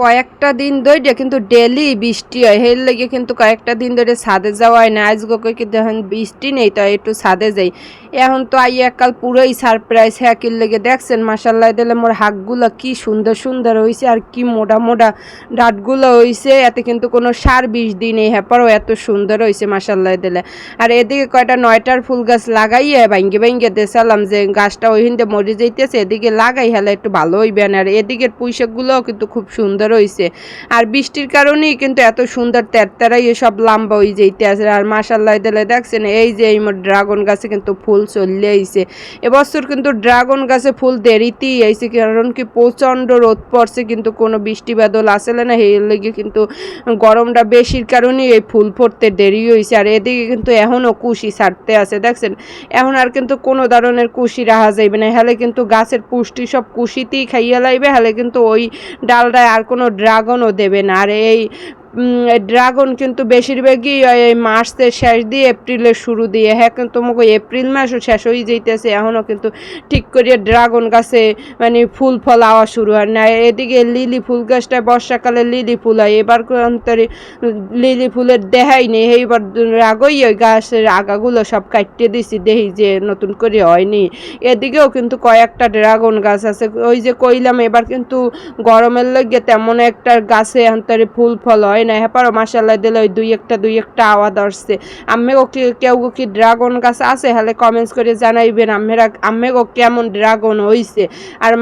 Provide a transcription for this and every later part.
কয়েকটা দিন ধরে কিন্তু ডেলি বৃষ্টি হয়। হের লেগে কিন্তু কয়েকটা দিন ধরে ছাদে যাওয়া হয় না। আজকে কি দেখেন বৃষ্টি নেই, তো একটু ছাদে যাই। এখন তো আই এককাল পুরোই সারপ্রাইজ হ্যাকির লেগে দেখছেন? মাসাল্লাহ দিলে মোর হাকগুলো কি সুন্দর সুন্দর হয়েছে আর কি মোটা মোটা ডাটগুলো হয়েছে এতে কিন্তু কোনো সার বিষ দিই নেই হ্যাপারও এত সুন্দর হয়েছে মাসাল্লাহ দিলে। আর এদিকে কয়টা নয়টার ফুল গাছ লাগাইয়ে ভাঙ্গে ভাঙ্গে দেশালাম যে গাছটা ওই হিন্দে মরে যাইতেছে, এদিকে লাগাই হেলে একটু ভালো হইবে আর এদিকের পুঁইশাকগুলোও কিন্তু খুব সুন্দর হয়েছে আর বৃষ্টির কারণেই কিন্তু এত সুন্দর তেরতেরাই এসব লাম্বা হয়ে যাইতে আছে আর মাসাল্লাহ দিলে দেখছেন, এই যে এই ড্রাগন গাছে কিন্তু ফুল চললে আইছে। এবছর কিন্তু ড্রাগন গাছে ফুল দেরিতেই আইছে, কারণ কি প্রচণ্ড রোদ পড়ছে, কিন্তু কোনো বৃষ্টি বাদল আসলে না। এই লেগে কিন্তু গরমটা বেশির কারণেই এই ফুল ফুটতে দেরি হয়েছে আর এদিকে কিন্তু এখনও কুশি ছাড়তে আছে, দেখছেন? এখন আর কিন্তু কোনো ধরনের কুশি রাখা যাইবে না। হলে কিন্তু গাছের পুষ্টি সব কুশিতেই খাইয়া লাইবে, হলে কিন্তু ওই ডালটায় আর কোনো ড্রাগনও দেবে না। আর এই ড্রাগন কিন্তু বেশিরভাগই, এই মার্চের শেষ দিয়ে এপ্রিলের শুরু দিয়ে হ্যাঁ কিন্তু তোমাকে এপ্রিল মাসও শেষ হয়ে যাইতেছে এখনও কিন্তু ঠিক করে ড্রাগন গাছে মানে ফুল ফল আওয়া শুরু হয় না। এদিকে লিলি ফুল গাছটা বর্ষাকালে লিলি ফুল হয়, এবার অন্তরে লিলি ফুলের দেখাই নেই, এইবার আগই ওই গাছের আগাগুলো সব কাটতে দিছি দেখি যে নতুন করে হয়নি। এদিকেও কিন্তু কয়েকটা ড্রাগন গাছ আছে, ওই যে কইলাম, এবার কিন্তু গরমের লগে তেমন একটা গাছে অন্তরে ফুল ফল হয় না। হ্যাপারও মাসাল্লাহ দিলে ওই দুই একটা দুই একটা আওয়াজ আসছে। আম্মেগো কেউ কি ড্রাগন গাছ আছে? হলে কমেন্টস করে জানাইবেন আম্মেরা, আম্মেগো কেমন ড্রাগন হইছে? আর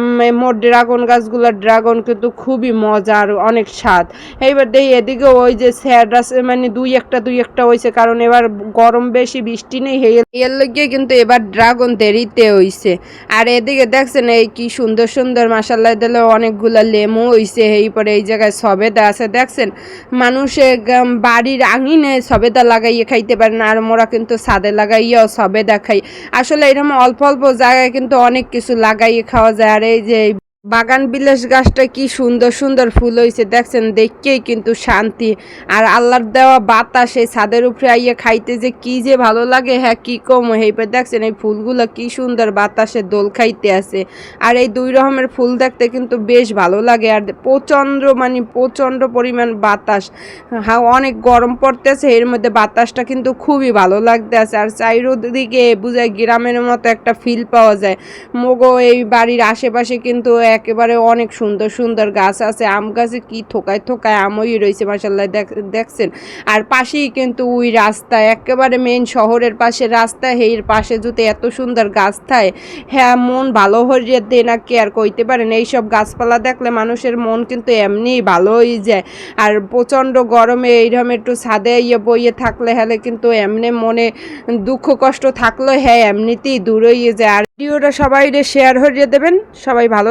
মোর ড্রাগন গাছগুলোর ড্রাগন কিন্তু খুবই মজা আর অনেক স্বাদ। এইবার দেখি এদিকে ওই যে স্যাড আছে মানে দুই একটা দুই একটা হইছে, কারণ এবার গরম বেশি, বৃষ্টি নেই হেয়ে এর লগে কিন্তু এবার ড্রাগন দেরিতে হইছে। আর এদিকে দেখছেন এই কি সুন্দর সুন্দর মাসাল্লাহ দিলে অনেকগুলো লেমু হইছে, এই পরে এই জায়গায় সবেদা আছে। দেখছেন মানুষে গাম, বাড়ির আঙিনে সবেদা লাগাইয়ে খাইতে পারে না আর মোরা কিন্তু সাদে লাগাইয়াও সবেদা খাই। আসলে এরকম অল্প অল্প জায়গায় কিন্তু অনেক কিছু লাগাইয়ে খাওয়া যায়। আর এই যে বাগান বিলাস গাছটা কি সুন্দর সুন্দর ফুল হয়েছে দেখছেন? দেখকেই কিন্তু শান্তি। আর আল্লাহর দেওয়া বাতাস, এই ছাদের উপরে আইয়ে খাইতে যে কি যে ভালো লাগে হ্যাঁ কি কম? এইবার দেখছেন, এই ফুলগুলো কি সুন্দর বাতাসে দোল খাইতে আছে। আর এই দুই রকমের ফুল দেখতে কিন্তু বেশ ভালো লাগে। আর প্রচণ্ড মানে প্রচণ্ড পরিমাণ বাতাস। হ্যাঁ অনেক গরম পড়তেছে, এর মধ্যে বাতাসটা কিন্তু খুবই ভালো লাগতে আছে আর চারিদিকে বুঝায় গ্রামের মতো একটা ফিল পাওয়া যায়। মগো, এই বাড়ির আশেপাশে কিন্তু একেবারে অনেক সুন্দর সুন্দর গাছ আছে। আম গাছে কি থোকায় থোকায় আমই রয়েছে মাসাল্লাহ দেখছেন। আর পাশেই কিন্তু ওই রাস্তা, একেবারে মেন শহরের পাশে রাস্তা এর পাশে যদি এত সুন্দর গাছ থাকে হ্যাঁ মন ভালো হয়ে দে না কে আর কইতে পারেন? এইসব গাছপালা দেখলে মানুষের মন কিন্তু এমনিই ভালো হয়ে যায়। আর প্রচণ্ড গরমে এইরকম একটু ছাদে ইয়ে বইয়ে থাকলে হলে কিন্তু এমনি মনে দুঃখ, কষ্ট থাকলে হ্যাঁ এমনিতেই দূর হয়ে যায়। আর ভিডিওটা সবাই শেয়ার হয়ে দেবেন। সবাই ভালো